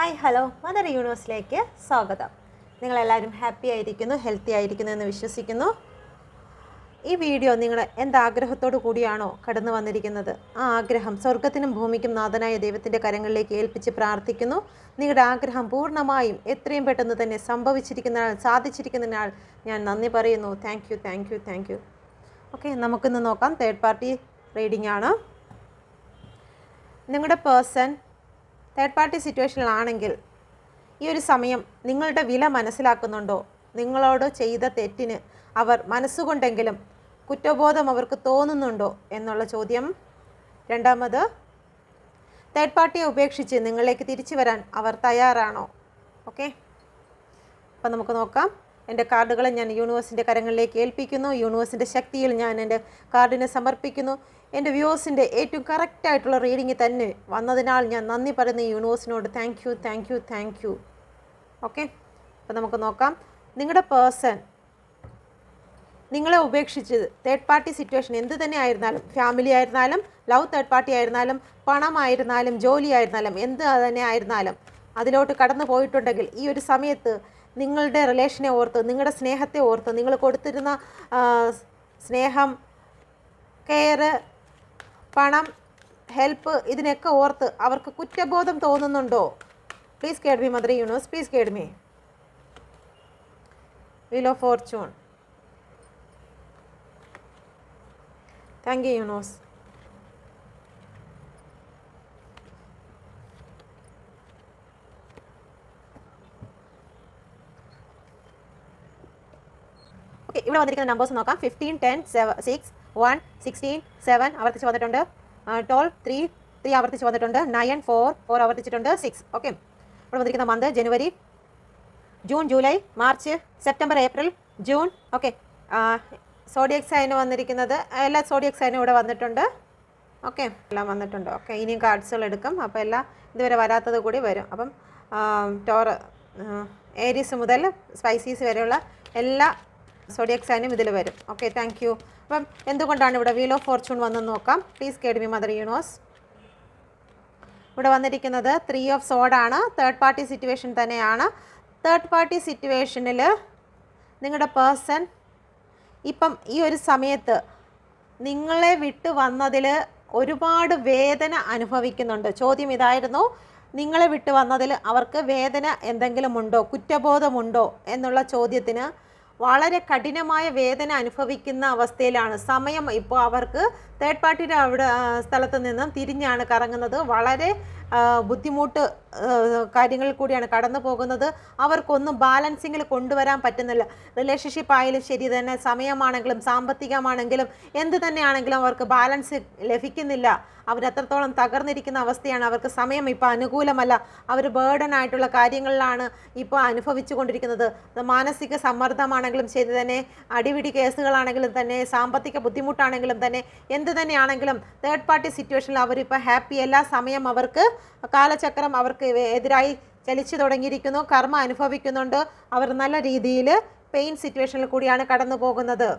Hi hello. Mother യൂണിവേഴ്സിലേക്ക് സ്വാഗതം. നിങ്ങളെല്ലാവരും happy ആയിരിക്കുന്നു ഹെൽത്തി ആയിരിക്കുന്നു എന്ന് വിശ്വസിക്കുന്നു. ഈ വീഡിയോ നിങ്ങൾ എന്താഗ്രഹത്തോടു കൂടിയാണോ കടന്നു വന്നിരിക്കുന്നത്? ആ ആഗ്രഹം സ്വർഗത്തിനും ഭൂമിക്കും നാഥനായ ദൈവത്തിന്റെ കരങ്ങളിലേക്ക് ഏൽപ്പിച്ച് പ്രാർത്ഥിക്കുന്നു. നിങ്ങളുടെ ആഗ്രഹം പൂർണമായും എത്രയും പെട്ടെന്ന് തന്നെ സംഭവിച്ചിരിക്കുന്നതിനാൽ സാധിച്ചിരിക്കുന്നതിനാൽ ഞാൻ നന്ദി പറയുന്നു. Thank you thank you thank you okay നമുക്കിന്ന് നോക്കാം. തേർഡ് പാർട്ടി റീഡിംഗ് ആണ്. നിങ്ങളുടെ പേഴ്സൺ തേർഡ് പാർട്ടി സിറ്റുവേഷനിലാണെങ്കിൽ ഈ ഒരു സമയം നിങ്ങളുടെ വില മനസ്സിലാക്കുന്നുണ്ടോ? നിങ്ങളോട് ചെയ്ത തെറ്റിന് അവർ മനസ്സുകൊണ്ടെങ്കിലും കുറ്റബോധം അവർക്ക് തോന്നുന്നുണ്ടോ എന്നുള്ള ചോദ്യം. രണ്ടാമത് തേർഡ് പാർട്ടിയെ ഉപേക്ഷിച്ച് നിങ്ങളിലേക്ക് തിരിച്ചു വരാൻ അവർ തയ്യാറാണോ? ഓക്കെ അപ്പം നമുക്ക് നോക്കാം. എന്റെ കാർഡുകളെ ഞാൻ യൂണിവേഴ്സിന്റെ കരങ്ങളിലേക്ക് ഏൽപ്പിക്കുന്നു. യൂണിവേഴ്സിന്റെ ശക്തിയിൽ ഞാൻ എന്റെ കാർഡിനെ സമർപ്പിക്കുന്നു. എന്റെ വ്യൂവേഴ്സിന്റെ ഏറ്റവും കറക്റ്റായിട്ടുള്ള റീഡിംഗ് തന്നെ വന്നതിനാൽ ഞാൻ നന്ദി പറയുന്ന യൂണിവേഴ്സിനോട്. Thank you thank you thank you okay അപ്പോൾ നമുക്ക് നോക്കാം. നിങ്ങളുടെ പേഴ്സൺ നിങ്ങളെ ഉപേക്ഷിച്ചത് തേർഡ് പാർട്ടി സിറ്റുവേഷൻ എന്ത് തന്നെ ആയിരുന്നാലും ഫാമിലി ആയിരുന്നാലും ലവ് തേർഡ് പാർട്ടി ആയിരുന്നാലും പണമായിരുന്നാലും ജോലി ആയിരുന്നാലും എന്ത് തന്നെ ആയിരുന്നാലും അതിലോട്ട് കടന്നു പോയിട്ടുണ്ടെങ്കിൽ ഈ ഒരു സമയത്ത് നിങ്ങളുടെ റിലേഷനെ ഓർത്ത് നിങ്ങളുടെ സ്നേഹത്തെ ഓർത്ത് നിങ്ങൾ കൊടുത്തിരുന്ന സ്നേഹം കെയർ പണം ഹെൽപ്പ് ഇതിനൊക്കെ ഓർത്ത് അവർക്ക് കുറ്റബോധം തോന്നുന്നുണ്ടോ? Please guide me mother universe please guide me wheel of fortune thank you universe ഇവിടെ വന്നിരിക്കുന്ന നമ്പേഴ്സ് നോക്കാം. Fifteen ten seven six one sixteen seven ആവർത്തിച്ച് വന്നിട്ടുണ്ട്. ട്വൽവ് ത്രീ ത്രീ ആവർത്തിച്ച് വന്നിട്ടുണ്ട്. നയൻ ഫോർ ഫോർ ആവർത്തിച്ചിട്ടുണ്ട്. സിക്സ് ഓക്കെ ഇവിടെ വന്നിരിക്കുന്ന month January June July March September April June okay zodiac sign വന്നിരിക്കുന്നത്. എല്ലാ സോഡിയക് സൈനും ഇവിടെ വന്നിട്ടുണ്ട്. ഓക്കെ എല്ലാം വന്നിട്ടുണ്ട്. ഓക്കെ ഇനിയും കാർഡ്സുകൾ എടുക്കും. അപ്പോൾ എല്ലാം ഇതുവരെ വരാത്തത് കൂടി വരും. അപ്പം ടോർ ഏരീസ് മുതൽ സ്പൈസീസ് വരെയുള്ള എല്ലാ സോഡിയക് സൈനും ഇതിൽ വരും. ഓക്കെ താങ്ക് യു അപ്പം എന്തുകൊണ്ടാണ് ഇവിടെ വീൽ ഓഫ് ഫോർച്യൂൺ വന്നെന്ന് നോക്കാം. Please guide me mother universe ഇവിടെ വന്നിരിക്കുന്നത് ത്രീ ഓഫ് സോഡാണ് തേർഡ് പാർട്ടി സിറ്റുവേഷൻ തന്നെയാണ്. തേർഡ് പാർട്ടി സിറ്റുവേഷനിൽ നിങ്ങളുടെ പേഴ്സൺ ഇപ്പം ഈ ഒരു സമയത്ത് നിങ്ങളെ വിട്ട് വന്നതിൽ ഒരുപാട് വേദന അനുഭവിക്കുന്നുണ്ട്. ചോദ്യം ഇതായിരുന്നു. നിങ്ങളെ വിട്ട് വന്നതിൽ അവർക്ക് വേദന എന്തെങ്കിലും ഉണ്ടോ? കുറ്റബോധമുണ്ടോ? എന്നുള്ള ചോദ്യത്തിന് വളരെ കഠിനമായ വേദന അനുഭവിക്കുന്ന അവസ്ഥയിലാണ്. സമയം ഇപ്പോൾ അവർക്ക് തേർഡ് പാർട്ടിയുടെ അവിടെ സ്ഥലത്ത് നിന്നും തിരിഞ്ഞാണ് കറങ്ങുന്നത്. വളരെ ബുദ്ധിമുട്ട് കാര്യങ്ങളിൽ കൂടിയാണ് കടന്നു പോകുന്നത്. അവർക്കൊന്നും ബാലൻസിങ്ങിൽ കൊണ്ടുവരാൻ പറ്റുന്നില്ല. റിലേഷൻഷിപ്പ് ആയാലും ശരി തന്നെ സമയമാണെങ്കിലും സാമ്പത്തികമാണെങ്കിലും എന്ത് തന്നെയാണെങ്കിലും അവർക്ക് ബാലൻസ് ലഭിക്കുന്നില്ല. അവരത്രത്തോളം തകർന്നിരിക്കുന്ന അവസ്ഥയാണ്. അവർക്ക് സമയം ഇപ്പോൾ അനുകൂലമല്ല. അവർ ബേർഡൻ ആയിട്ടുള്ള കാര്യങ്ങളിലാണ് ഇപ്പോൾ അനുഭവിച്ചു കൊണ്ടിരിക്കുന്നത്. മാനസിക സമ്മർദ്ദമാണെങ്കിലും ശരി തന്നെ അടിപിടി കേസുകളാണെങ്കിലും തന്നെ സാമ്പത്തിക ബുദ്ധിമുട്ടാണെങ്കിലും തന്നെ എന്ത് തന്നെയാണെങ്കിലും തേർഡ് പാർട്ടി സിറ്റുവേഷനിൽ അവരിപ്പോൾ ഹാപ്പി എല്ലാ സമയം അവർക്ക് കാലചക്രം അവർക്ക് എതിരായി ചലിച്ചു തുടങ്ങിയിരിക്കുന്നു. കർമ്മ അനുഭവിക്കുന്നുണ്ട്. അവർ നല്ല രീതിയിൽ പെയിൻ സിറ്റുവേഷനിൽ കൂടിയാണ് കടന്നു പോകുന്നത്.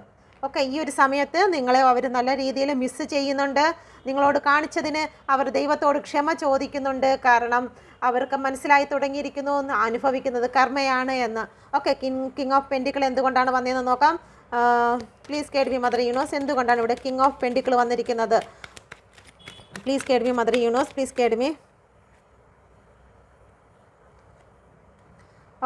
ഓക്കെ ഈ ഒരു സമയത്ത് നിങ്ങളെ അവർ നല്ല രീതിയിൽ മിസ് ചെയ്യുന്നുണ്ട്. നിങ്ങളോട് കാണിച്ചതിന് അവർ ദൈവത്തോട് ക്ഷമ ചോദിക്കുന്നുണ്ട്. കാരണം അവർക്ക് മനസ്സിലായി തുടങ്ങിയിരിക്കുന്നു എന്ന് അനുഭവിക്കുന്നത് കർമ്മയാണ് എന്ന്. Okay king king of pentacle എന്തുകൊണ്ടാണ് വന്നതെന്ന് നോക്കാം. Please guide we mother universe എന്തുകൊണ്ടാണ് ഇവിടെ കിങ് ഓഫ് പെൻഡിക്കിൾ വന്നിരിക്കുന്നത്? Please guide we mother universe please guide me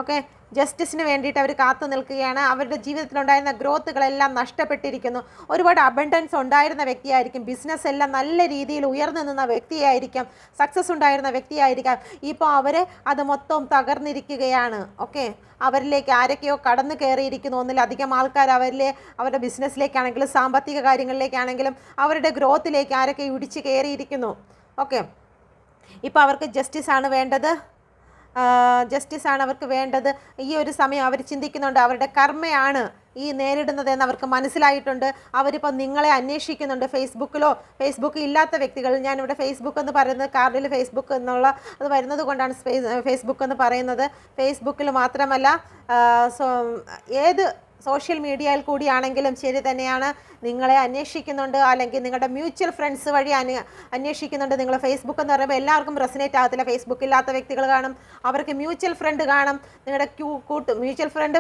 okay ജസ്റ്റിസിന് വേണ്ടിയിട്ട് അവർ കാത്തു നിൽക്കുകയാണ്. അവരുടെ ജീവിതത്തിലുണ്ടായിരുന്ന ഗ്രോത്തുകളെല്ലാം നഷ്ടപ്പെട്ടിരിക്കുന്നു. ഒരുപാട് അബണ്ടൻസ് ഉണ്ടായിരുന്ന വ്യക്തിയായിരിക്കും. ബിസിനസ് എല്ലാം നല്ല രീതിയിൽ ഉയർന്നു നിന്ന വ്യക്തിയായിരിക്കാം. സക്സസ് ഉണ്ടായിരുന്ന വ്യക്തിയായിരിക്കാം. ഇപ്പോൾ അവർ അത് മൊത്തം തകർന്നിരിക്കുകയാണ്. ഓക്കെ അവരിലേക്ക് ആരൊക്കെയോ കടന്നു കയറിയിരിക്കുന്നു. ഒന്നിലധികം ആൾക്കാർ അവരിലെ അവരുടെ ബിസിനസ്സിലേക്കാണെങ്കിലും സാമ്പത്തിക കാര്യങ്ങളിലേക്കാണെങ്കിലും അവരുടെ ഗ്രോത്തിലേക്ക് ആരൊക്കെ ഇടിച്ച് കയറിയിരിക്കുന്നു. ഓക്കെ ഇപ്പോൾ അവർക്ക് ജസ്റ്റിസ് ആണ് വേണ്ടത്. ജസ്റ്റിസ് ആണ് അവർക്ക് വേണ്ടത്. ഈ ഒരു സമയം അവർ ചിന്തിക്കുന്നുണ്ട് അവരുടെ കർമ്മയാണ് ഈ നേരിടുന്നത് എന്ന് അവർക്ക് മനസ്സിലായിട്ടുണ്ട്. അവരിപ്പോൾ നിങ്ങളെ അന്വേഷിക്കുന്നുണ്ട്. ഫേസ്ബുക്കിലോ ഫേസ്ബുക്ക് ഇല്ലാത്ത വ്യക്തികൾ. ഞാനിവിടെ ഫേസ്ബുക്ക് എന്ന് പറയുന്നത് കാർഡിൽ ഫേസ്ബുക്ക് എന്നുള്ള അത് വരുന്നത് കൊണ്ടാണ് ഫേസ്ബുക്ക് എന്ന് പറയുന്നത്. ഫേസ്ബുക്കിൽ മാത്രമല്ല സോ ഏത് സോഷ്യൽ മീഡിയയിൽ കൂടിയാണെങ്കിലും ശരി തന്നെയാണ്. നിങ്ങളെ അന്വേഷിക്കുന്നുണ്ട് അല്ലെങ്കിൽ നിങ്ങളുടെ മ്യൂച്വൽ ഫ്രണ്ട്സ് വഴി അന്വ അന്വേഷിക്കുന്നുണ്ട്. നിങ്ങൾ ഫേസ്ബുക്ക് എന്ന് പറയുമ്പോൾ എല്ലാവർക്കും റെസിനേറ്റ് ആകത്തില്ല. ഫേസ്ബുക്ക് ഇല്ലാത്ത വ്യക്തികൾ കാണും. അവർക്ക് മ്യൂച്വൽ ഫ്രണ്ട് കാണും. നിങ്ങളുടെ ക്യൂ കൂട്ട് മ്യൂച്വൽ ഫ്രണ്ട്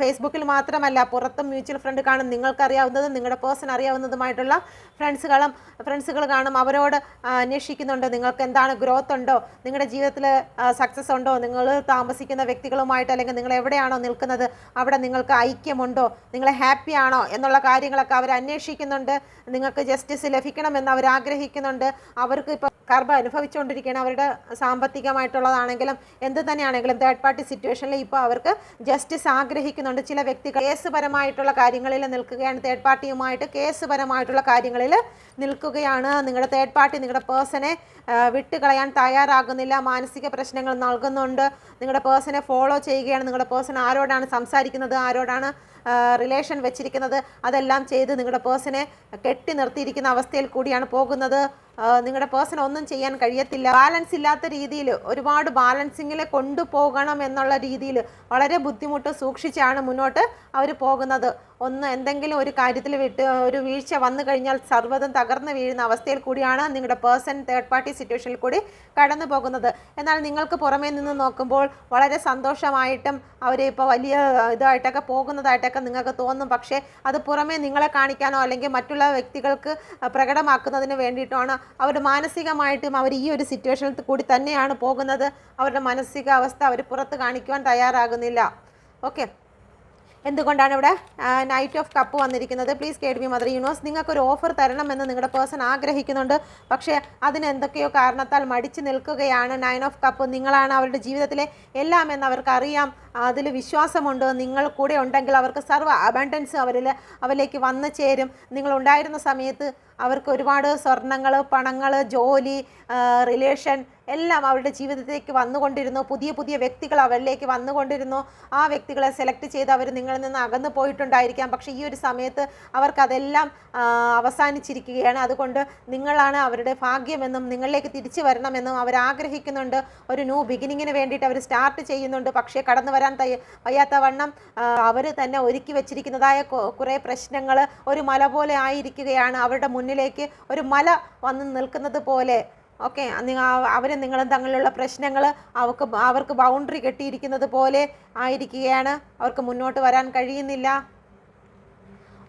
ഫേസ്ബുക്കിൽ മാത്രമല്ല പുറത്തും മ്യൂച്വൽ ഫ്രണ്ട് കാണും. നിങ്ങൾക്കറിയാവുന്നതും നിങ്ങളുടെ പേഴ്സൺ അറിയാവുന്നതുമായിട്ടുള്ള ഫ്രണ്ട്സുകളും ഫ്രണ്ട്സുകൾ കാണും. അവരോട് അന്വേഷിക്കുന്നുണ്ട്. നിങ്ങൾക്ക് എന്താണ് ഗ്രോത്ത് ഉണ്ടോ? നിങ്ങളുടെ ജീവിതത്തിൽ സക്സസ് ഉണ്ടോ? നിങ്ങൾ താമസിക്കുന്ന വ്യക്തികളുമായിട്ട് അല്ലെങ്കിൽ നിങ്ങൾ എവിടെയാണോ നിൽക്കുന്നത്? അവിടെ നിങ്ങൾക്ക് ഐക്യമുണ്ടോ? നിങ്ങൾ ഹാപ്പി ആണോ? എന്നുള്ള കാര്യങ്ങളൊക്കെ അവർ അന്വേഷിക്കുന്നുണ്ട് നിങ്ങൾക്ക് ജസ്റ്റിസ് ലഭിക്കണമെന്ന് അവർ ആഗ്രഹിക്കുന്നുണ്ട് അവർക്ക് ഇപ്പോൾ കർബ് അനുഭവിച്ചുകൊണ്ടിരിക്കുകയാണ്. അവരുടെ സാമ്പത്തികമായിട്ടുള്ളതാണെങ്കിലും എന്ത് തന്നെയാണെങ്കിലും തേർഡ് പാർട്ടി സിറ്റുവേഷനിൽ ഇപ്പോൾ അവർക്ക് ജസ്റ്റിസ് ആഗ്രഹിക്കുന്നുണ്ട്. ചില വ്യക്തികൾ കേസ് പരമായിട്ടുള്ള കാര്യങ്ങളിൽ നിൽക്കുകയാണ്. തേർഡ് പാർട്ടിയുമായിട്ട് കേസ് പരമായിട്ടുള്ള കാര്യങ്ങളിൽ നിൽക്കുകയാണ്. നിങ്ങളുടെ തേർഡ് പാർട്ടി നിങ്ങളുടെ പേഴ്സണെ വിട്ടുകളയാൻ തയ്യാറാകുന്നില്ല. മാനസിക പ്രശ്നങ്ങൾ നൽകുന്നുണ്ട്. നിങ്ങളുടെ പേഴ്സണെ ഫോളോ ചെയ്യുകയാണ്. നിങ്ങളുടെ പേഴ്സൺ ആരോടാണ് സംസാരിക്കുന്നത്? ആരോടാണ് റിലേഷൻ വെച്ചിരിക്കുന്നത് അതെല്ലാം ചെയ്ത് നിങ്ങളുടെ പേഴ്സണെ കെട്ടി നിർത്തിയിരിക്കുന്ന അവസ്ഥയിൽ കൂടിയാണ് പോകുന്നത്. നിങ്ങളുടെ പേഴ്സൺ ഒന്നും ചെയ്യാൻ കഴിയത്തില്ല. ബാലൻസ് ഇല്ലാത്ത രീതിയിൽ ഒരുപാട് ബാലൻസിങ്ങിൽ കൊണ്ടുപോകണം എന്നുള്ള രീതിയിൽ വളരെ ബുദ്ധിമുട്ട് സൂക്ഷിച്ചാണ് മുന്നോട്ട് അവർ പോകുന്നത്. ഒന്ന് എന്തെങ്കിലും ഒരു കാര്യത്തിൽ വിട്ട് ഒരു വീഴ്ച വന്നു കഴിഞ്ഞാൽ സർവതും തകർന്നു വീഴുന്ന അവസ്ഥയിൽ കൂടിയാണ് നിങ്ങളുടെ പേഴ്സൺ തേർഡ് പാർട്ടി സിറ്റുവേഷനിൽ കൂടി കടന്നു പോകുന്നത്. എന്നാൽ നിങ്ങൾക്ക് പുറമേ നിന്ന് നോക്കുമ്പോൾ വളരെ സന്തോഷമായിട്ടും അവരെ ഇപ്പോൾ വലിയ ഇതായിട്ടൊക്കെ പോകുന്നതായിട്ടൊക്കെ നിങ്ങൾക്ക് തോന്നും. പക്ഷേ അത് പുറമേ നിങ്ങളെ കാണിക്കാനോ അല്ലെങ്കിൽ മറ്റുള്ള വ്യക്തികൾക്ക് പ്രകടമാക്കുന്നതിന് വേണ്ടിയിട്ടാണ് അവർ മാനസികമായിട്ടും അവർ ഈ ഒരു സിറ്റുവേഷനിൽ കൂടി തന്നെയാണ് പോകുന്നത്. അവരുടെ മാനസികാവസ്ഥ അവർ പുറത്ത് കാണിക്കുവാൻ തയ്യാറാകുന്നില്ല. ഓക്കെ എന്തുകൊണ്ടാണ് ഇവിടെ നൈറ്റ് ഓഫ് കപ്പ് വന്നിരിക്കുന്നത്? Please guide me mother universe നിങ്ങൾക്കൊരു ഓഫർ തരണമെന്ന് നിങ്ങളുടെ പേഴ്സൺ ആഗ്രഹിക്കുന്നുണ്ട്. പക്ഷേ അതിന് എന്തൊക്കെയോ കാരണത്താൽ മടിച്ചു നിൽക്കുകയാണ് നയൻ ഓഫ് കപ്പ് നിങ്ങളാണ് അവരുടെ ജീവിതത്തിലെ എല്ലാം എന്ന് അവർക്കറിയാം. അതിൽ വിശ്വാസമുണ്ട്. നിങ്ങൾ കൂടെ ഉണ്ടെങ്കിൽ അവർക്ക് സർവ അബണ്ടൻസ് അവരിൽ അവരിലേക്ക് വന്നു ചേരും. നിങ്ങളുണ്ടായിരുന്ന സമയത്ത് അവർക്ക് ഒരുപാട് സ്വർണങ്ങൾ പണങ്ങൾ ജോലി റിലേഷൻ എല്ലാം അവരുടെ ജീവിതത്തിലേക്ക് വന്നുകൊണ്ടിരുന്നു. പുതിയ പുതിയ വ്യക്തികൾ അവരിലേക്ക് വന്നുകൊണ്ടിരുന്നു. ആ വ്യക്തികളെ സെലക്ട് ചെയ്ത് അവർ നിങ്ങളിൽ നിന്ന് അകന്നു പോയിട്ടുണ്ടായിരിക്കാം. പക്ഷേ ഈ ഒരു സമയത്ത് അവർക്കതെല്ലാം അവസാനിച്ചിരിക്കുകയാണ്. അതുകൊണ്ട് നിങ്ങളാണ് അവരുടെ ഭാഗ്യമെന്നും നിങ്ങളിലേക്ക് തിരിച്ചു വരണമെന്നും അവർ ആഗ്രഹിക്കുന്നുണ്ട്. ഒരു ന്യൂ ബിഗിനിങ്ങിന് വേണ്ടിയിട്ട് അവർ സ്റ്റാർട്ട് ചെയ്യുന്നുണ്ട്. പക്ഷേ കടന്നു വരാൻ വയ്യാത്ത വണ്ണം അവർ തന്നെ ഒരുക്കി വെച്ചിരിക്കുന്നതായ കുറേ പ്രശ്നങ്ങൾ ഒരു മല പോലെ ആയിരിക്കുകയാണ്. അവരുടെ മുന്നിലേക്ക് ഒരു മല വന്ന് നിൽക്കുന്നത് പോലെ ഓക്കെ അവർ നിങ്ങളും തങ്ങളിലുള്ള പ്രശ്നങ്ങൾ അവർക്ക് അവർക്ക് ബൗണ്ടറി കെട്ടിയിരിക്കുന്നത് പോലെ ആയിരിക്കുകയാണ്. അവർക്ക് മുന്നോട്ട് വരാൻ കഴിയുന്നില്ല.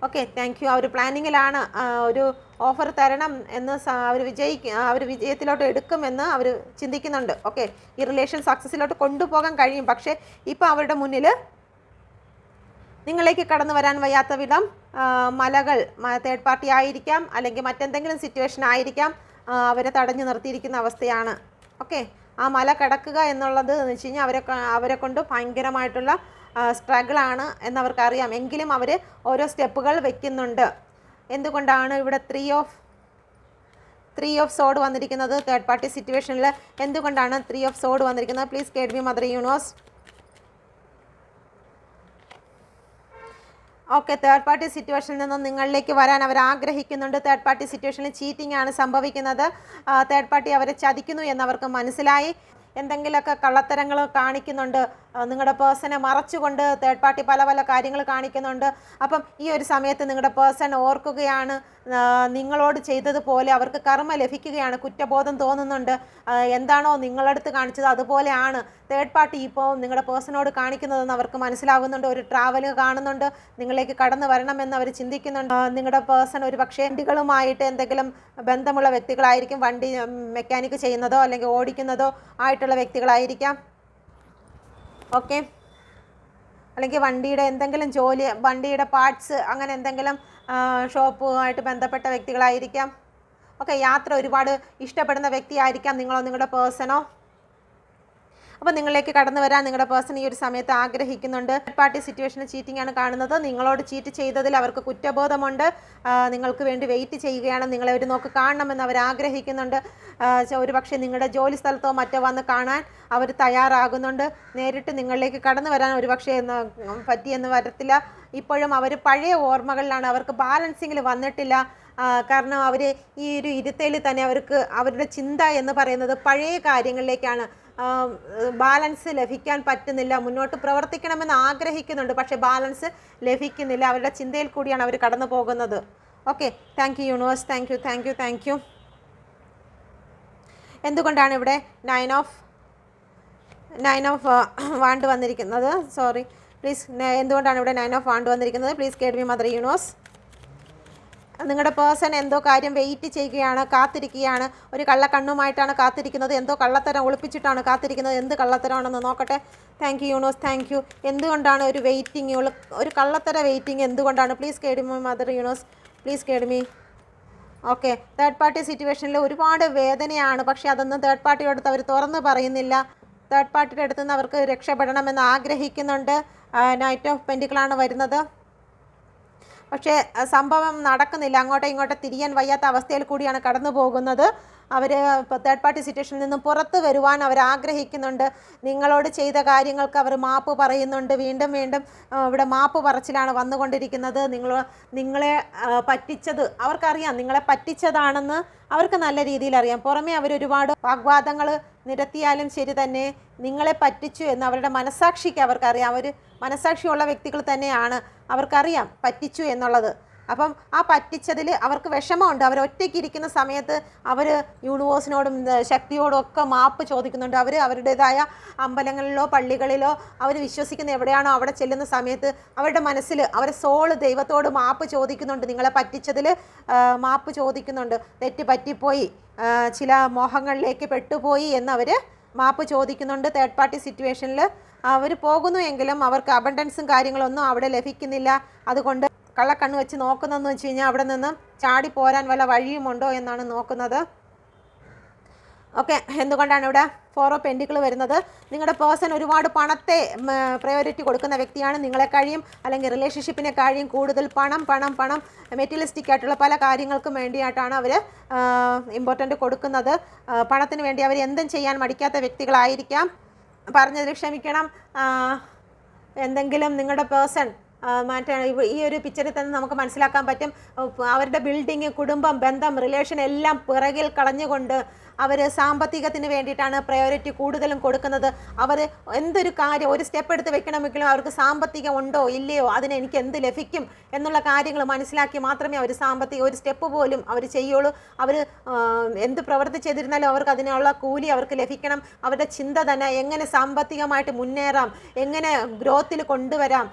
ഓക്കെ താങ്ക് യു അവർ പ്ലാനിങ്ങിലാണ് ഒരു ഓഫർ തരണം എന്ന് അവർ വിജയിക്ക അവർ വിജയത്തിലോട്ട് എടുക്കുമെന്ന് അവർ ചിന്തിക്കുന്നുണ്ട്. ഓക്കെ ഈ റിലേഷൻ സക്സസ്സിലോട്ട് കൊണ്ടുപോകാൻ കഴിയും. പക്ഷേ ഇപ്പോൾ അവരുടെ മുന്നിൽ നിങ്ങളേക്ക് കടന്നു വരാൻ വയ്യാത്ത വിധം മലകൾ തേർഡ് പാർട്ടി ആയിരിക്കാം അല്ലെങ്കിൽ മറ്റെന്തെങ്കിലും സിറ്റുവേഷൻ ആയിരിക്കാം. അവരെ തടഞ്ഞു നിർത്തിയിരിക്കുന്ന അവസ്ഥയാണ്. ഓക്കെ? ആ മല കടക്കുക എന്നുള്ളത് എന്ന് വെച്ച് കഴിഞ്ഞാൽ അവരെ അവരെ കൊണ്ട് ഭയങ്കരമായിട്ടുള്ള സ്ട്രഗിളാണ് എന്നവർക്കറിയാം. എങ്കിലും അവർ ഓരോ സ്റ്റെപ്പുകൾ വെക്കുന്നുണ്ട്. എന്തുകൊണ്ടാണ് ഇവിടെ three of three of sword വന്നിരിക്കുന്നത്? തേർഡ് പാർട്ടി സിറ്റുവേഷനിൽ എന്തുകൊണ്ടാണ് ത്രീ ഓഫ് സോഡ് വന്നിരിക്കുന്നത്? Please guide be mother universe okay third party സിറ്റുവേഷനിൽ നിന്നും നിങ്ങളിലേക്ക് വരാൻ അവർ ആഗ്രഹിക്കുന്നുണ്ട്. തേർഡ് പാർട്ടി സിറ്റുവേഷനിൽ ചീറ്റിംഗ് ആണ് സംഭവിക്കുന്നത്. തേർഡ് പാർട്ടി അവരെ ചതിക്കുന്നു എന്നവർക്ക് മനസ്സിലായി. എന്തെങ്കിലുമൊക്കെ കള്ളത്തരങ്ങൾ കാണിക്കുന്നുണ്ട്. നിങ്ങളുടെ പേഴ്സണെ മറച്ചുകൊണ്ട് തേർഡ് പാർട്ടി പല പല കാര്യങ്ങൾ കാണിക്കുന്നുണ്ട്. അപ്പം ഈ ഒരു സമയത്ത് നിങ്ങളുടെ പേഴ്സൺ ഓർക്കുകയാണ് നിങ്ങളോട് ചെയ്തതുപോലെ അവർക്ക് കർമ്മ ലഭിക്കുകയാണ് കുറ്റബോധം തോന്നുന്നുണ്ട്. എന്താണോ നിങ്ങളടുത്ത് കാണിച്ചത് അതുപോലെയാണ്. തേർഡ് പാർട്ടി ഇപ്പോൾ നിങ്ങളുടെ പേഴ്സണോട് കാണിക്കുന്നതെന്ന് അവർക്ക് മനസ്സിലാകുന്നുണ്ട് ഒരു ട്രാവൽ കാണുന്നുണ്ട്. നിങ്ങളിലേക്ക് കടന്നു വരണമെന്ന് അവർ ചിന്തിക്കുന്നുണ്ട്. നിങ്ങളുടെ പേഴ്സൺ ഒരു പക്ഷേ വണ്ടികളുമായിട്ട് എന്തെങ്കിലും ബന്ധമുള്ള വ്യക്തികളായിരിക്കും വണ്ടി മെക്കാനിക് ചെയ്യുന്നതോ അല്ലെങ്കിൽ ഓടിക്കുന്നതോ ആയിട്ടുള്ള വ്യക്തികളായിരിക്കാം. ഓക്കെ. അല്ലെങ്കിൽ വണ്ടിയുടെ എന്തെങ്കിലും ജോലി വണ്ടിയുടെ പാർട്സ് അങ്ങനെ എന്തെങ്കിലും ഷോപ്പുമായിട്ട് ബന്ധപ്പെട്ട വ്യക്തികളായിരിക്കാം. ഓക്കെ യാത്ര ഒരുപാട് ഇഷ്ടപ്പെടുന്ന വ്യക്തിയായിരിക്കാം നിങ്ങളോ നിങ്ങളുടെ പേഴ്സണോ? അപ്പോൾ നിങ്ങളിലേക്ക് കടന്നു വരാൻ നിങ്ങളുടെ പേഴ്സൺ ഈ ഒരു സമയത്ത് ആഗ്രഹിക്കുന്നുണ്ട്. തേർഡ് പാർട്ടി സിറ്റുവേഷനിൽ ചീറ്റിംഗ് ആണ് കാണുന്നത്. നിങ്ങളോട് ചീറ്റ് ചെയ്തതിൽ അവർക്ക് കുറ്റബോധമുണ്ട്. നിങ്ങൾക്ക് വേണ്ടി വെയിറ്റ് ചെയ്യുകയാണ്. നിങ്ങളെ ഒരു നോക്ക് കാണണമെന്ന് അവർ ആഗ്രഹിക്കുന്നുണ്ട്. ഒരു പക്ഷേ നിങ്ങളുടെ ജോലി സ്ഥലത്തോ മറ്റോ വന്ന് കാണാൻ അവർ തയ്യാറാകുന്നുണ്ട്. നേരിട്ട് നിങ്ങളിലേക്ക് കടന്നു വരാൻ ഒരു പക്ഷേ പറ്റിയെന്ന് വരത്തില്ല. ഇപ്പോഴും അവർ പഴയ ഓർമ്മകളിലാണ്. അവർക്ക് ബാലൻസിങ്ങിൽ വന്നിട്ടില്ല. കാരണം അവർ ഈ ഒരു ഇരുത്തയിൽ തന്നെ അവർക്ക് അവരുടെ ചിന്ത എന്ന് പറയുന്നത് പഴയ കാര്യങ്ങളിലേക്കാണ് ബാലൻസ് ലഭിക്കാൻ പറ്റുന്നില്ല മുന്നോട്ട് പ്രവർത്തിക്കണമെന്ന് ആഗ്രഹിക്കുന്നുണ്ട് പക്ഷേ ബാലൻസ് ലഭിക്കുന്നില്ല. അവരുടെ ചിന്തയിൽ കൂടിയാണ് അവർ കടന്നു പോകുന്നത്. Okay thank you universe thank you thank you thank you എന്തുകൊണ്ടാണ് ഇവിടെ nine of nine of wand വന്നിരിക്കുന്നത്? സോറി പ്ലീസ് എന്തുകൊണ്ടാണ് ഇവിടെ നയൻ ഓഫ് വാണ്ട് വന്നിരിക്കുന്നത്? Please guide me mother universe നിങ്ങളുടെ പേഴ്സൺ എന്തോ കാര്യം വെയിറ്റ് ചെയ്യുകയാണ് കാത്തിരിക്കുകയാണ്. ഒരു കള്ളക്കണ്ണുമായിട്ടാണ് കാത്തിരിക്കുന്നത്. എന്തോ കള്ളത്തരം ഒളിപ്പിച്ചിട്ടാണ് കാത്തിരിക്കുന്നത്. എന്ത് കള്ളത്തരമാണെന്ന് നോക്കട്ടെ. Thank you universe thank you എന്തുകൊണ്ടാണ് ഒരു വെയിറ്റിംഗ് ഒരു കള്ളത്തര വെയിറ്റിംഗ് എന്തുകൊണ്ടാണ്? Please guide me mother universe please guide me okay third party സിറ്റുവേഷനിൽ ഒരുപാട് വേദനയാണ്. പക്ഷേ അതൊന്നും തേർഡ് പാർട്ടിയുടെ അടുത്ത് അവർ തുറന്ന് പറയുന്നില്ല. തേർഡ് പാർട്ടിയുടെ അടുത്ത് നിന്ന് അവർക്ക് രക്ഷപ്പെടണമെന്ന് ആഗ്രഹിക്കുന്നുണ്ട്. നൈറ്റ് ഓഫ് പെന്റിക്കിളാണ് വരുന്നത്. പക്ഷേ സംഭവം നടക്കുന്നില്ല. അങ്ങോട്ടോ ഇങ്ങോട്ടോ തിരിയാൻ വയ്യാത്ത അവസ്ഥയിൽ കൂടിയാണ് കടന്നു പോകുന്നത് അവർ ഇപ്പോൾ തേർഡ് പാർട്ടി സിറ്റുവേഷനിൽ നിന്നും പുറത്ത് വരുവാൻ അവർ ആഗ്രഹിക്കുന്നുണ്ട്. നിങ്ങളോട് ചെയ്ത കാര്യങ്ങൾക്ക് അവർ മാപ്പ് പറയുന്നുണ്ട്. വീണ്ടും വീണ്ടും ഇവിടെ മാപ്പ് പറച്ചിലാണ് വന്നുകൊണ്ടിരിക്കുന്നത്. നിങ്ങൾ നിങ്ങളെ പറ്റിച്ചത് അവർക്കറിയാം. നിങ്ങളെ പറ്റിച്ചതാണെന്ന് അവർക്ക് നല്ല രീതിയിൽ അറിയാം. പുറമേ അവർ ഒരുപാട് വാഗ്വാദങ്ങൾ നിരത്തിയാലും ശരി തന്നെ നിങ്ങളെ പറ്റിച്ചു എന്ന് അവരുടെ മനസാക്ഷിക്ക് അവർക്കറിയാം. അവർ മനസാക്ഷിയുള്ള വ്യക്തികൾ തന്നെയാണ് അവർക്കറിയാം പറ്റിച്ചു എന്നുള്ളത്. അപ്പം ആ പറ്റിച്ചതിൽ അവർക്ക് വിഷമമുണ്ട്. അവർ ഒറ്റയ്ക്ക് ഇരിക്കുന്ന സമയത്ത് അവർ യൂണിവേഴ്സിനോടും ശക്തിയോടും ഒക്കെ മാപ്പ് ചോദിക്കുന്നുണ്ട്. അവർ അവരുടേതായ അമ്പലങ്ങളിലോ പള്ളികളിലോ അവർ വിശ്വസിക്കുന്ന എവിടെയാണോ അവിടെ ചെല്ലുന്ന സമയത്ത് അവരുടെ മനസ്സിൽ അവരെ സോൾ ദൈവത്തോട് മാപ്പ് ചോദിക്കുന്നുണ്ട്. നിങ്ങളെ പറ്റിച്ചതിൽ മാപ്പ് ചോദിക്കുന്നുണ്ട്. തെറ്റ് പറ്റിപ്പോയി ചില മോഹങ്ങളിലേക്ക് പെട്ടുപോയി എന്നവർ മാപ്പ് ചോദിക്കുന്നുണ്ട്. തേർഡ് പാർട്ടി സിറ്റുവേഷനിൽ അവർ പോകുന്നു എങ്കിലും അവർക്ക് അബണ്ടൻസും കാര്യങ്ങളൊന്നും അവിടെ ലഭിക്കുന്നില്ല. അതുകൊണ്ട് കള്ളക്കണ്ണ് വെച്ച് നോക്കുന്നതെന്ന് വെച്ച് കഴിഞ്ഞാൽ അവിടെ നിന്ന് ചാടി പോരാൻ വല്ല വഴിയുമുണ്ടോ എന്നാണ് നോക്കുന്നത്. ഓക്കെ എന്തുകൊണ്ടാണ് ഇവിടെ ഫോർ ഓഫ് പെൻഡിക്കിൾ വരുന്നത്? നിങ്ങളുടെ പേഴ്സൺ ഒരുപാട് പണത്തെ പ്രയോറിറ്റി കൊടുക്കുന്ന വ്യക്തിയാണ്. നിങ്ങളെ കഴിയും അല്ലെങ്കിൽ റിലേഷൻഷിപ്പിനെ കഴിയും. കൂടുതൽ പണം പണം പണം മെറ്റീരിയലിസ്റ്റിക് ആയിട്ടുള്ള പല കാര്യങ്ങൾക്കും വേണ്ടിയിട്ടാണ് അവർ ഇമ്പോർട്ടന്റ് കൊടുക്കുന്നത്. പണത്തിന് വേണ്ടി അവർ എന്തും ചെയ്യാൻ മടിക്കാത്ത വ്യക്തികളായിരിക്കാം. പറഞ്ഞതിൽ ക്ഷമിക്കണം. എന്തെങ്കിലും നിങ്ങളുടെ പേഴ്സൺ മറ്റേ ഈ ഒരു പിക്ചറിൽ തന്നെ നമുക്ക് മനസ്സിലാക്കാൻ പറ്റും. അവരുടെ ബിൽഡിങ് കുടുംബം ബന്ധം റിലേഷൻ എല്ലാം പിറകിൽ കളഞ്ഞുകൊണ്ട് അവർ സാമ്പത്തികത്തിന് വേണ്ടിയിട്ടാണ് പ്രയോറിറ്റി കൂടുതലും കൊടുക്കുന്നത്. അവർ എന്തൊരു കാര്യം ഒരു സ്റ്റെപ്പ് എടുത്ത് വെക്കണമെങ്കിലും അവർക്ക് സാമ്പത്തികം ഉണ്ടോ ഇല്ലയോ അതിന് എനിക്ക് എന്ത് ലഭിക്കും എന്നുള്ള കാര്യങ്ങൾ മനസ്സിലാക്കി മാത്രമേ അവർ സാമ്പത്തിക ഒരു സ്റ്റെപ്പ് പോലും അവർ ചെയ്യുള്ളൂ. അവർ എന്ത് പ്രവർത്തി ചെയ്തിരുന്നാലും അവർക്ക് അതിനുള്ള കൂലി അവർക്ക് ലഭിക്കണം. അവരുടെ ചിന്ത തന്നെ എങ്ങനെ സാമ്പത്തികമായിട്ട് മുന്നേറാം എങ്ങനെ ഗ്രോത്തിൽ കൊണ്ടുവരാം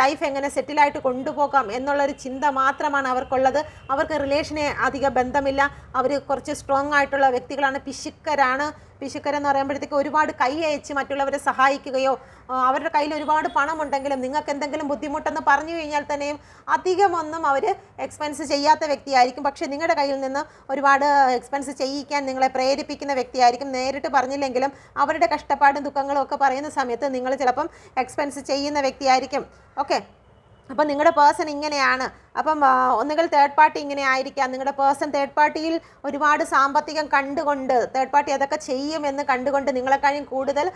ലൈഫ് എങ്ങനെ സെറ്റിലായിട്ട് കൊണ്ടുപോകാം എന്നുള്ളൊരു ചിന്ത മാത്രമാണ് അവർക്കുള്ളത്. അവർക്ക് റിലേഷനെ അധിക ബന്ധമില്ല. അവർ കുറച്ച് സ്ട്രോങ് ആയിട്ടുള്ള വ്യക്തികളാണ്. ആളുകളാണ് പിശുക്കരാണ്. പിശുക്കരെന്ന് പറയുമ്പോഴത്തേക്ക് ഒരുപാട് കൈ അയച്ച് മറ്റുള്ളവരെ സഹായിക്കുകയോ അവരുടെ കയ്യിൽ ഒരുപാട് പണമുണ്ടെങ്കിലും നിങ്ങൾക്ക് എന്തെങ്കിലും ബുദ്ധിമുട്ടെന്ന് പറഞ്ഞു കഴിഞ്ഞാൽ തന്നെയും അധികമൊന്നും അവർ എക്സ്പെൻസ് ചെയ്യാത്ത വ്യക്തിയായിരിക്കും. പക്ഷേ നിങ്ങളുടെ കയ്യിൽ നിന്ന് ഒരുപാട് എക്സ്പെൻസ് ചെയ്യിക്കാൻ നിങ്ങളെ പ്രേരിപ്പിക്കുന്ന വ്യക്തിയായിരിക്കും. നേരിട്ട് പറഞ്ഞില്ലെങ്കിലും അവരുടെ കഷ്ടപ്പാടും ദുഃഖങ്ങളും ഒക്കെ പറയുന്ന സമയത്ത് നിങ്ങൾ ചിലപ്പം എക്സ്പെൻസ് ചെയ്യുന്ന വ്യക്തിയായിരിക്കും. ഓക്കെ അപ്പം നിങ്ങളുടെ പേഴ്സൺ ഇങ്ങനെയാണ്. അപ്പം ഒന്നുകിൽ തേർഡ് പാർട്ടി ഇങ്ങനെ ആയിരിക്കാം. നിങ്ങളുടെ പേഴ്സൺ തേർഡ് പാർട്ടിയിൽ ഒരുപാട് സാമ്പത്തികം കണ്ടുകൊണ്ട് തേർഡ് പാർട്ടി അതൊക്കെ ചെയ്യും എന്ന് കണ്ടുകൊണ്ട് നിങ്ങളെക്കാളും കൂടുതൽ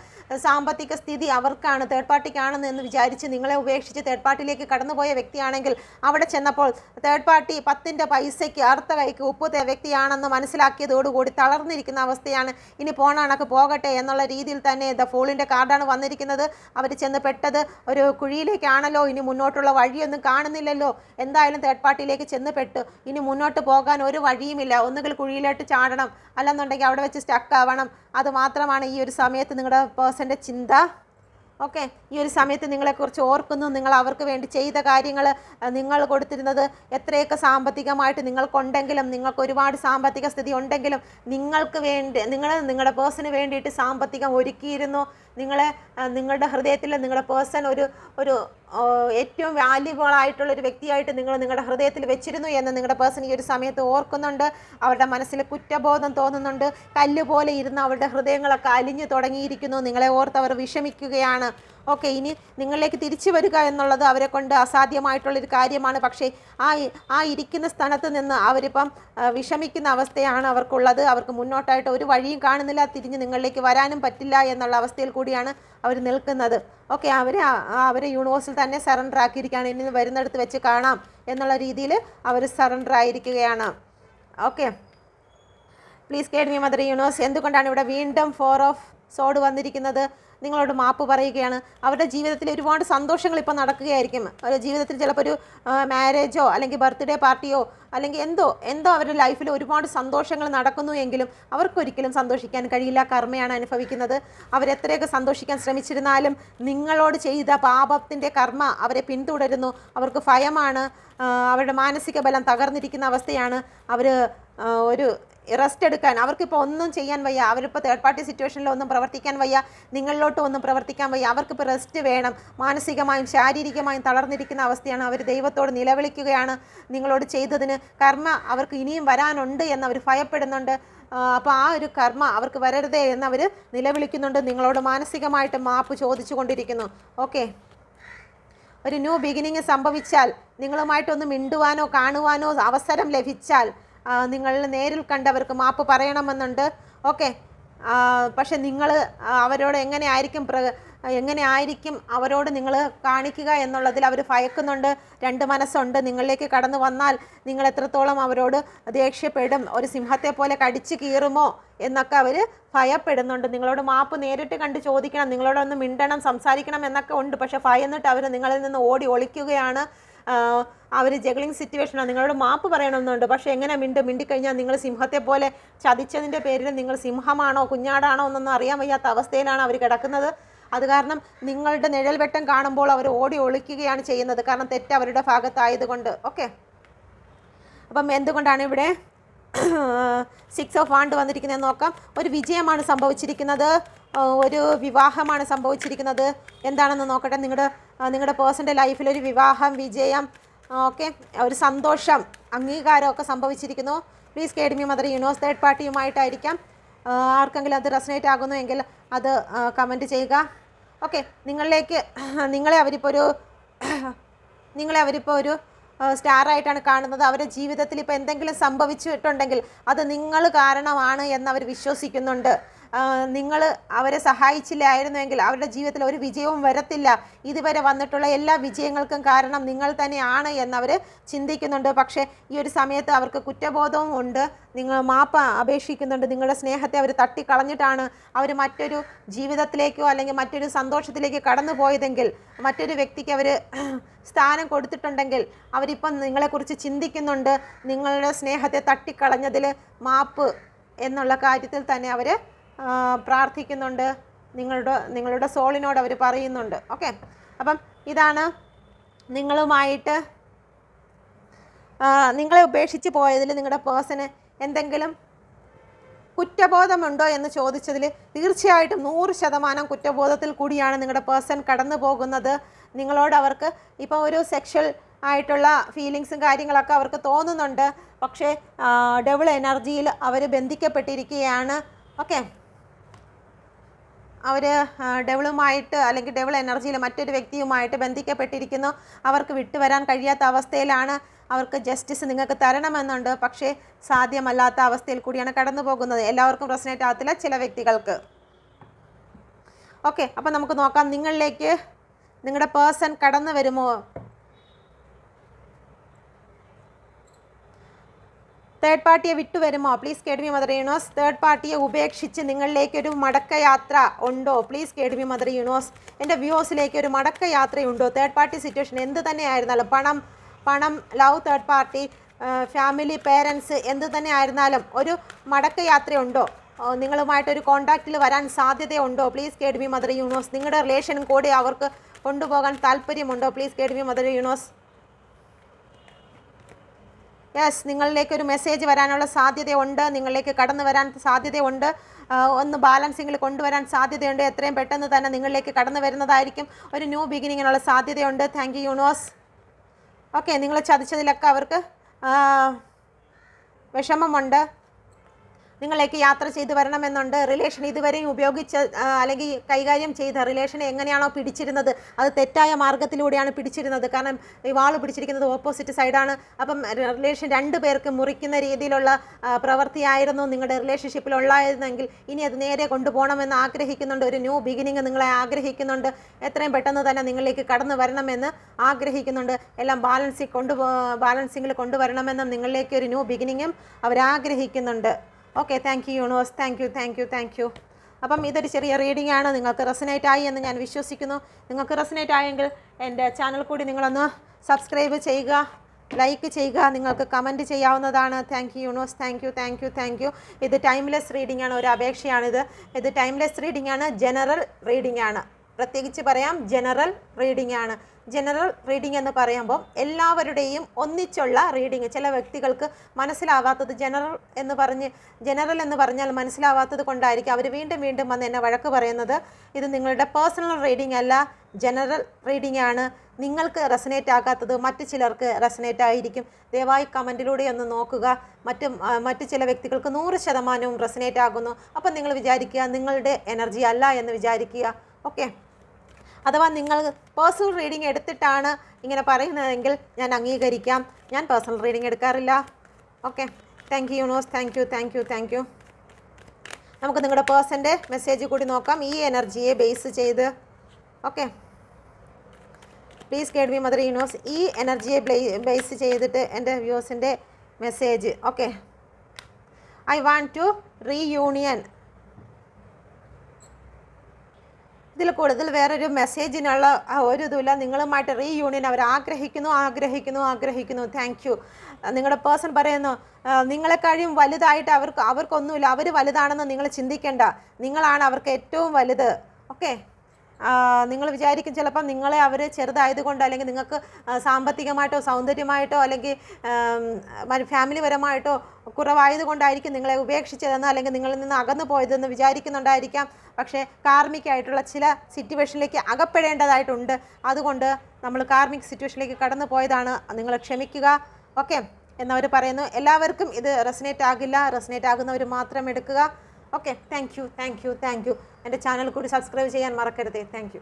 സാമ്പത്തിക സ്ഥിതി അവർക്കാണ് തേർഡ് പാർട്ടിക്കാണെന്ന് എന്ന് വിചാരിച്ച് നിങ്ങളെ ഉപേക്ഷിച്ച് തേർഡ് പാർട്ടിയിലേക്ക് കടന്നുപോയ വ്യക്തിയാണെങ്കിൽ അവിടെ ചെന്നപ്പോൾ തേർഡ് പാർട്ടി പത്തിന്റെ പൈസയ്ക്ക് അർത്ഥ കൈക്ക് ഉപ്പ് വ്യക്തിയാണെന്ന് മനസ്സിലാക്കിയതോടുകൂടി തളർന്നിരിക്കുന്ന അവസ്ഥയാണ്. ഇനി പോണാണൊക്കെ പോകട്ടെ എന്നുള്ള രീതിയിൽ തന്നെ ദ ഫോളിന്റെ കാർഡാണ് വന്നിരിക്കുന്നത്. അവർ ചെന്ന് പെട്ടത് ഒരു കുഴിയിലേക്കാണല്ലോ ഇനി മുന്നോട്ടുള്ള വഴിയൊന്നും കാണുന്നില്ലല്ലോ. എന്തായാലും എന്തായാലും തേർഡ് പാർട്ടിയിലേക്ക് ചെന്ന് പെട്ടു ഇനി മുന്നോട്ട് പോകാൻ ഒരു വഴിയുമില്ല. ഒന്നുകിൽ കുഴിയിലോട്ട് ചാടണം. അല്ലെന്നുണ്ടെങ്കിൽ അവിടെ വെച്ച് സ്റ്റക്ക് ആവണം. അത് മാത്രമാണ് ഈ ഒരു സമയത്ത് നിങ്ങളുടെ പേഴ്സന്റെ ചിന്ത. ഓക്കെ ഈ ഒരു സമയത്ത് നിങ്ങളെക്കുറിച്ച് ഓർക്കുന്നു. നിങ്ങൾ അവർക്ക് വേണ്ടി ചെയ്ത കാര്യങ്ങൾ നിങ്ങൾ കൊടുത്തിരുന്നത് എത്രയൊക്കെ സാമ്പത്തികമായിട്ട് നിങ്ങൾക്കുണ്ടെങ്കിലും നിങ്ങൾക്ക് ഒരുപാട് സാമ്പത്തിക സ്ഥിതി ഉണ്ടെങ്കിലും നിങ്ങൾക്ക് വേണ്ടി നിങ്ങൾ നിങ്ങളുടെ പേഴ്സണ് വേണ്ടിയിട്ട് സാമ്പത്തികം ഒരുക്കിയിരുന്നു. നിങ്ങളെ നിങ്ങളുടെ ഹൃദയത്തിൽ നിങ്ങളുടെ പേഴ്സൺ ഒരു ഒരു ഏറ്റവും വാല്യുബിൾ ആയിട്ടുള്ള ഒരു വ്യക്തിയായിട്ട് നിങ്ങൾ നിങ്ങളുടെ ഹൃദയത്തിൽ വെച്ചിരുന്നു എന്ന് നിങ്ങളുടെ പേഴ്സൺ ഈ ഒരു സമയത്ത് ഓർക്കുന്നുണ്ട്. അവരുടെ മനസ്സിൽ കുറ്റബോധം തോന്നുന്നുണ്ട്. കല്ലുപോലെ ഇരുന്ന് അവരുടെ ഹൃദയങ്ങളൊക്കെ അലിഞ്ഞു തുടങ്ങിയിരിക്കുന്നു. നിങ്ങളെ ഓർത്ത് അവർ വിഷമിക്കുകയാണ്. ഓക്കെ ഇനി നിങ്ങളിലേക്ക് തിരിച്ചു വരിക എന്നുള്ളത് അവരെ കൊണ്ട് അസാധ്യമായിട്ടുള്ളൊരു കാര്യമാണ്. പക്ഷേ ആ ആ ഇരിക്കുന്ന സ്ഥാനത്ത് നിന്ന് അവരിപ്പം വിഷമിക്കുന്ന അവസ്ഥയാണ് അവർക്കുള്ളത്. അവർക്ക് മുന്നോട്ടായിട്ട് ഒരു വഴിയും കാണുന്നില്ല. തിരിഞ്ഞ് നിങ്ങളിലേക്ക് വരാനും പറ്റില്ല എന്നുള്ള അവസ്ഥയിൽ കൂടിയാണ് അവർ നിൽക്കുന്നത്. ഓക്കെ അവരെ അവരെ യൂണിവേഴ്സിൽ തന്നെ സറണ്ടർ ആക്കിയിരിക്കുകയാണ്. ഇനി വരുന്നിടത്ത് വെച്ച് കാണാം എന്നുള്ള രീതിയിൽ അവർ സറണ്ടർ ആയിരിക്കുകയാണ്. Okay. Please guide me mother universe എന്തുകൊണ്ടാണ് ഇവിടെ വീണ്ടും ഫോർ ഓഫ് സോഡ് വന്നിരിക്കുന്നത്? നിങ്ങളോട് മാപ്പ് പറയുകയാണ്. അവരുടെ ജീവിതത്തിൽ ഒരുപാട് സന്തോഷങ്ങൾ ഇപ്പോൾ നടക്കുകയായിരിക്കും. അവരുടെ ജീവിതത്തിൽ ചിലപ്പോൾ ഒരു മാരേജോ അല്ലെങ്കിൽ ബർത്ത്ഡേ പാർട്ടിയോ അല്ലെങ്കിൽ എന്തോ എന്തോ അവരുടെ ലൈഫിൽ ഒരുപാട് സന്തോഷങ്ങൾ നടക്കുന്നു എങ്കിലും അവർക്കൊരിക്കലും സന്തോഷിക്കാൻ കഴിയില്ല. കർമ്മയാണ് അനുഭവിക്കുന്നത്. അവരെത്രയൊക്കെ സന്തോഷിക്കാൻ ശ്രമിച്ചിരുന്നാലും നിങ്ങളോട് ചെയ്ത പാപത്തിന്റെ കർമ്മ അവരെ പിന്തുടരുന്നു. അവർക്ക് ഭയമാണ് അവരുടെ മാനസിക ബലം തകർന്നിരിക്കുന്ന അവസ്ഥയാണ്. അവർ ഒരു റെസ്റ്റ് എടുക്കാൻ അവർക്കിപ്പോൾ ഒന്നും ചെയ്യാൻ വയ്യ അവരിപ്പോൾ തേർഡ് പാർട്ടി സിറ്റുവേഷനിൽ ഒന്നും പ്രവർത്തിക്കാൻ വയ്യ നിങ്ങളിലോട്ട് ഒന്നും പ്രവർത്തിക്കാൻ വയ്യ അവർക്കിപ്പോൾ റെസ്റ്റ് വേണം. മാനസികമായും ശാരീരികമായും തളർന്നിരിക്കുന്ന അവസ്ഥയാണ് അവർ ദൈവത്തോട് നിലവിളിക്കുകയാണ് നിങ്ങളോട് ചെയ്തതിന്. കർമ്മ അവർക്ക് ഇനിയും വരാനുണ്ട് എന്ന് അവർ ഭയപ്പെടുന്നുണ്ട് അപ്പോൾ ആ ഒരു കർമ്മ അവർക്ക് വരരുതേ എന്ന് അവർ നിലവിളിക്കുന്നുണ്ട്. നിങ്ങളോട് മാനസികമായിട്ട് മാപ്പ് ചോദിച്ചു കൊണ്ടിരിക്കുന്നു ഓക്കെ. ഒരു ന്യൂ ബിഗിനിങ് സംഭവിച്ചാൽ നിങ്ങളുമായിട്ടൊന്ന് മിണ്ടുവാനോ കാണുവാനോ അവസരം ലഭിച്ചാൽ നിങ്ങൾ നേരിൽ കണ്ടവർക്ക് മാപ്പ് പറയണമെന്നുണ്ട്. ഓക്കെ. പക്ഷെ നിങ്ങൾ അവരോട് എങ്ങനെ ആയിരിക്കും പ്ര എങ്ങനെ ആയിരിക്കും അവരോട് നിങ്ങൾ കാണിക്കുക എന്നുള്ളതിൽ അവർ ഭയക്കുന്നുണ്ട്. രണ്ട് മനസ്സുണ്ട്. നിങ്ങളിലേക്ക് കടന്നു വന്നാൽ നിങ്ങൾ എത്രത്തോളം അവരോട് ദേഷ്യപ്പെടും ഒരു സിംഹത്തെ പോലെ കടിച്ചു കീറുമോ എന്നൊക്കെ അവർ ഭയപ്പെടുന്നുണ്ട്. നിങ്ങളോട് മാപ്പ് നേരിട്ട് കണ്ട് ചോദിക്കണം. നിങ്ങളോടൊന്ന് മിണ്ടണം സംസാരിക്കണം എന്നൊക്കെ ഉണ്ട്. പക്ഷേ ഭയന്നിട്ട് അവർ നിങ്ങളിൽ നിന്ന് ഓടി ഒളിക്കുകയാണ്. അവർ ജഗ്ലിംഗ് സിറ്റുവേഷനാണ് നിങ്ങളോട് മാപ്പ് പറയണമെന്നുണ്ട്. പക്ഷേ എങ്ങനെ മിണ്ട്? മിണ്ടിക്കഴിഞ്ഞാൽ നിങ്ങൾ സിംഹത്തെ പോലെ ചതിച്ചതിന്റെ പേരിൽ നിങ്ങൾ സിംഹമാണോ കുഞ്ഞാടാണോ എന്നൊന്നും അറിയാൻ വയ്യാത്ത അവസ്ഥയിലാണ് അവർ കിടക്കുന്നത്. അത് കാരണം നിങ്ങളുടെ നിഴൽ വെട്ടം കാണുമ്പോൾ അവർ ഓടി ഒളിക്കുകയാണ് ചെയ്യുന്നത്. കാരണം തെറ്റ് അവരുടെ ഭാഗത്തായതുകൊണ്ട്. ഓക്കെ? അപ്പം എന്തുകൊണ്ടാണ് ഇവിടെ സിക്സ് ഓഫ് വാണ്ട് വന്നിരിക്കുന്നത് നോക്കാം. ഒരു വിജയമാണ് സംഭവിച്ചിരിക്കുന്നത്. ഒരു വിവാഹമാണ് സംഭവിച്ചിരിക്കുന്നത്. എന്താണെന്ന് നോക്കട്ടെ. നിങ്ങളുടെ നിങ്ങളുടെ പേഴ്സന്റെ ലൈഫിൽ ഒരു വിവാഹം വിജയം ഓക്കെ ഒരു സന്തോഷം അംഗീകാരമൊക്കെ സംഭവിച്ചിരിക്കുന്നു. Please guide me mother universe third പാർട്ടിയുമായിട്ടായിരിക്കാം ആർക്കെങ്കിലും അത് റെസനേറ്റ് ആകുന്നു എങ്കിൽ അത് കമന്റ് ചെയ്യുക. ഓക്കെ നിങ്ങളിലേക്ക് നിങ്ങളെ അവരിപ്പോൾ ഒരു നിങ്ങളെ അവരിപ്പോൾ ഒരു സ്റ്റാറായിട്ടാണ് കാണുന്നത്. അവരുടെ ജീവിതത്തിൽ ഇപ്പോൾ എന്തെങ്കിലും സംഭവിച്ചിട്ടുണ്ടെങ്കിൽ അത് നിങ്ങൾ കാരണമാണ് എന്നവർ വിശ്വസിക്കുന്നുണ്ട്. നിങ്ങൾ അവരെ സഹായിച്ചില്ലായിരുന്നുവെങ്കിൽ അവരുടെ ജീവിതത്തിൽ ഒരു വിജയവും വരത്തില്ല. ഇതുവരെ വന്നിട്ടുള്ള എല്ലാ വിജയങ്ങൾക്കും കാരണം നിങ്ങൾ തന്നെയാണ് എന്നവർ ചിന്തിക്കുന്നുണ്ട്. പക്ഷേ ഈ ഒരു സമയത്ത് അവർക്ക് കുറ്റബോധവും ഉണ്ട്. നിങ്ങൾ മാപ്പ് അപേക്ഷിക്കുന്നുണ്ട്. നിങ്ങളുടെ സ്നേഹത്തെ അവർ തട്ടിക്കളഞ്ഞിട്ടാണ് അവർ മറ്റൊരു ജീവിതത്തിലേക്കോ അല്ലെങ്കിൽ മറ്റൊരു സന്തോഷത്തിലേക്ക് കടന്നു പോയതെങ്കിൽ മറ്റൊരു വ്യക്തിക്ക് അവർ സ്ഥാനം കൊടുത്തിട്ടുണ്ടെങ്കിൽ അവരിപ്പം നിങ്ങളെക്കുറിച്ച് ചിന്തിക്കുന്നുണ്ട്. നിങ്ങളുടെ സ്നേഹത്തെ തട്ടിക്കളഞ്ഞതിൽ മാപ്പ് എന്നുള്ള കാര്യത്തിൽ തന്നെ അവർ പ്രാർത്ഥിക്കുന്നുണ്ട്. നിങ്ങളുടെ നിങ്ങളുടെ സോളിനോട് അവർ പറയുന്നുണ്ട്. ഓക്കെ? അപ്പം ഇതാണ് നിങ്ങളുമായിട്ട് നിങ്ങളെ ഉപേക്ഷിച്ച് പോയതിൽ നിങ്ങളുടെ പേഴ്സന് എന്തെങ്കിലും കുറ്റബോധമുണ്ടോ എന്ന് ചോദിച്ചതിൽ തീർച്ചയായിട്ടും നൂറ് ശതമാനം കുറ്റബോധത്തിൽ കൂടിയാണ് നിങ്ങളുടെ പേഴ്സൺ കടന്നു പോകുന്നത്. നിങ്ങളോട് അവർക്ക് ഇപ്പോൾ ഒരു സെക്ഷൽ ആയിട്ടുള്ള ഫീലിങ്സും കാര്യങ്ങളൊക്കെ അവർക്ക് തോന്നുന്നുണ്ട്. പക്ഷേ ഡബിൾ എനർജിയിൽ അവർ ബന്ധിക്കപ്പെട്ടിരിക്കുകയാണ്. ഓക്കെ? അവർ ഡെവളുമായിട്ട് അല്ലെങ്കിൽ ഡെവൾ എനർജിയിൽ മറ്റൊരു വ്യക്തിയുമായിട്ട് ബന്ധിക്കപ്പെട്ടിരിക്കുന്നു. അവർക്ക് വിട്ടുവരാൻ കഴിയാത്ത അവസ്ഥയിലാണ് അവർക്ക് ജസ്റ്റിസ് നിങ്ങൾക്ക് തരണമെന്നുണ്ട്. പക്ഷേ സാധ്യമല്ലാത്ത അവസ്ഥയിൽ കൂടിയാണ് കടന്നു പോകുന്നത് എല്ലാവർക്കും റെസനേറ്റ് ആകത്തില്ല ചില വ്യക്തികൾക്ക്. ഓക്കെ അപ്പോൾ നമുക്ക് നോക്കാം നിങ്ങളിലേക്ക് നിങ്ങളുടെ പേഴ്സൺ കടന്നു വരുമോ? തേർഡ് പാർട്ടിയെ വിട്ടുവരുമോ please guide me mother universe third പാർട്ടിയെ ഉപേക്ഷിച്ച് നിങ്ങളിലേക്ക് ഒരു മടക്കയാത്ര ഉണ്ടോ? പ്ലീസ് കേഡ്മി മദർ യൂണോസ് എന്റെ വ്യൂസിലേക്ക് ഒരു മടക്കയാത്രയുണ്ടോ? തേർഡ് പാർട്ടി സിറ്റുവേഷൻ എന്ത് തന്നെ ആയിരുന്നാലും പണം പണം love third party family parents എന്ത് തന്നെ ആയിരുന്നാലും ഒരു മടക്കയാത്രയുണ്ടോ? നിങ്ങളുമായിട്ടൊരു കോണ്ടാക്റ്റിൽ വരാൻ സാധ്യതയുണ്ടോ? പ്ലീസ് കേഡ്മി മദർ യൂണോസ് നിങ്ങളുടെ റിലേഷനും കൂടി അവർക്ക് കൊണ്ടുപോകാൻ താല്പര്യമുണ്ടോ? Please guide me mother universe. Yes നിങ്ങളിലേക്ക് ഒരു മെസ്സേജ് വരാനുള്ള സാധ്യതയുണ്ട്. നിങ്ങളിലേക്ക് കടന്നു വരാൻ സാധ്യതയുണ്ട്. ഒന്ന് ബാലൻസിങ്ങിൽ കൊണ്ടുവരാൻ സാധ്യതയുണ്ട്. എത്രയും പെട്ടെന്ന് തന്നെ നിങ്ങളിലേക്ക് കടന്നു വരുന്നതായിരിക്കും ഒരു ന്യൂ ബിഗിനിങ്ങിനുള്ള സാധ്യതയുണ്ട്. താങ്ക് യു യൂണിവേഴ്സ് ഓക്കെ നിങ്ങൾ ചതിച്ചതിലൊക്കെ അവർക്ക് വിഷമമുണ്ട്. നിങ്ങളിലേക്ക് യാത്ര ചെയ്തു വരണമെന്നുണ്ട്. റിലേഷൻ ഇതുവരെയും ഉപയോഗിച്ച അല്ലെങ്കിൽ കൈകാര്യം ചെയ്ത റിലേഷനെ എങ്ങനെയാണോ പിടിച്ചിരുന്നത് അത് തെറ്റായ മാർഗത്തിലൂടെയാണ് പിടിച്ചിരുന്നത്. കാരണം ഈ വാൾ പിടിച്ചിരിക്കുന്നത് ഓപ്പോസിറ്റ് സൈഡാണ് അപ്പം റിലേഷൻ രണ്ട് പേർക്ക് മുറിക്കുന്ന രീതിയിലുള്ള പ്രവൃത്തിയായിരുന്നു നിങ്ങളുടെ റിലേഷൻഷിപ്പിൽ ഉള്ളായിരുന്നെങ്കിൽ ഇനി അത് നേരെ കൊണ്ടുപോകണമെന്ന് ആഗ്രഹിക്കുന്നുണ്ട്. ഒരു ന്യൂ ബിഗിനിങ് നിങ്ങളെ ആഗ്രഹിക്കുന്നുണ്ട്. എത്രയും പെട്ടെന്ന് തന്നെ നിങ്ങളിലേക്ക് കടന്നു വരണമെന്ന് ആഗ്രഹിക്കുന്നുണ്ട്. എല്ലാം ബാലൻസിൽ കൊണ്ടുപോ ബാലൻസിങ്ങിൽ കൊണ്ടുവരണമെന്നും നിങ്ങളിലേക്ക് ഒരു ന്യൂ ബിഗിനിങ്ങും അവർ ആഗ്രഹിക്കുന്നുണ്ട്. Okay thank you universe thank you thank you thank you അപ്പം ഇതൊരു ചെറിയ റീഡിംഗ് ആണ്. നിങ്ങൾക്ക് റെസനേറ്റ് ആയി എന്ന് ഞാൻ വിശ്വസിക്കുന്നു. നിങ്ങൾക്ക് റെസനേറ്റ് ആയെങ്കിൽ എന്റെ ചാനൽ കൂടി നിങ്ങളൊന്ന് സബ്സ്ക്രൈബ് ചെയ്യുക ലൈക്ക് ചെയ്യുക. നിങ്ങൾക്ക് കമന്റ് ചെയ്യാവുന്നതാണ്. Thank you universe thank you thank you thank you ഇത് ടൈംലെസ് റീഡിംഗ് ആണ്. ഒരു അപേക്ഷയാണിത്. ഇത് ടൈംലെസ് റീഡിംഗ് ആണ്. ജനറൽ റീഡിംഗ് ആണ്. പ്രത്യേകിച്ച് പറയാം ജനറൽ റീഡിംഗ് ആണ്. ജനറൽ റീഡിംഗ് എന്ന് പറയുമ്പോൾ എല്ലാവരുടെയും ഒന്നിച്ചുള്ള റീഡിംഗ് ചില വ്യക്തികൾക്ക് മനസ്സിലാവാത്തത് ജനറൽ എന്ന് പറഞ്ഞ് ജനറൽ എന്ന് പറഞ്ഞാൽ മനസ്സിലാവാത്തത് കൊണ്ടായിരിക്കും അവർ വീണ്ടും വീണ്ടും വന്ന് എന്നെ വഴക്ക് പറയുന്നത്. ഇത് നിങ്ങളുടെ പേഴ്സണൽ റീഡിംഗ് അല്ല ജനറൽ റീഡിംഗ് ആണ്. നിങ്ങൾക്ക് റെസനേറ്റ് ആകാത്തത് മറ്റു ചിലർക്ക് റെസനേറ്റ് ആയിരിക്കും. ദയവായി കമന്റിലൂടെ ഒന്ന് നോക്കുക. മറ്റ് മറ്റു ചില വ്യക്തികൾക്ക് നൂറ് ശതമാനവും റെസനേറ്റ് ആകുന്നു. അപ്പം നിങ്ങൾ വിചാരിക്കുക നിങ്ങളുടെ എനർജി അല്ല എന്ന് വിചാരിക്കുക. ഓക്കെ അഥവാ നിങ്ങൾ പേഴ്സണൽ റീഡിംഗ് എടുത്തിട്ടാണ് ഇങ്ങനെ പറയുന്നതെങ്കിൽ ഞാൻ അംഗീകരിക്കാം. ഞാൻ പേഴ്സണൽ റീഡിംഗ് എടുക്കാറില്ല. Okay thank you യൂണോസ് thank you thank you thank you നമുക്ക് നിങ്ങളുടെ പേഴ്സന്റെ മെസ്സേജ് കൂടി നോക്കാം. ഈ എനർജിയെ ബേസ് ചെയ്ത്. Okay please guide me mother universe ഈ എനർജിയെ ബേസ് ചെയ്തിട്ട് എന്റെ വ്യൂസിന്റെ message okay I want to reunion ഇതിൽ കൂടുതൽ വേറൊരു മെസ്സേജിനുള്ള ഒരു ഇതുമില്ല. നിങ്ങളുമായിട്ട് റീയൂണിയൻ അവർ ആഗ്രഹിക്കുന്നു ആഗ്രഹിക്കുന്നു ആഗ്രഹിക്കുന്നു. താങ്ക് യു നിങ്ങളുടെ പേഴ്സൺ പറയുന്നു നിങ്ങളെക്കാളും വലുതായിട്ട് അവർക്ക് അവർക്കൊന്നുമില്ല. അവർ വലുതാണെന്ന് നിങ്ങൾ ചിന്തിക്കേണ്ട. നിങ്ങളാണ് അവർക്ക് ഏറ്റവും വലുത്. ഓക്കെ നിങ്ങൾ വിചാരിക്കും ചിലപ്പം നിങ്ങളെ അവർ ചെറുതായതുകൊണ്ട് അല്ലെങ്കിൽ നിങ്ങൾക്ക് സാമ്പത്തികമായിട്ടോ സൗന്ദര്യമായിട്ടോ അല്ലെങ്കിൽ ഫാമിലി പരമായിട്ടോ കുറവായതുകൊണ്ടായിരിക്കും നിങ്ങളെ ഉപേക്ഷിച്ചതെന്ന് അല്ലെങ്കിൽ നിങ്ങളിൽ നിന്ന് അകന്നു പോയതെന്ന് വിചാരിക്കുന്നുണ്ടായിരിക്കാം. പക്ഷേ കാർമികമായിട്ടുള്ള ചില സിറ്റുവേഷനിലേക്ക് അകപ്പെടേണ്ടതായിട്ടുണ്ട്. അതുകൊണ്ട് നമ്മൾ കാർമിക് സിറ്റുവേഷനിലേക്ക് കടന്നു പോയതാണ്. നിങ്ങൾ ക്ഷമിക്കുക. ഓക്കെ എന്നവർ പറയുന്നു എല്ലാവർക്കും ഇത് റെസിനേറ്റ് ആകില്ല. റെസിനേറ്റ് ആകുന്നവർ മാത്രം എടുക്കുക. Okay thank you thank you thank you എന്റെ ചാനൽ കൂടി സബ്സ്ക്രൈബ് ചെയ്യാൻ മറക്കരുത്. Thank you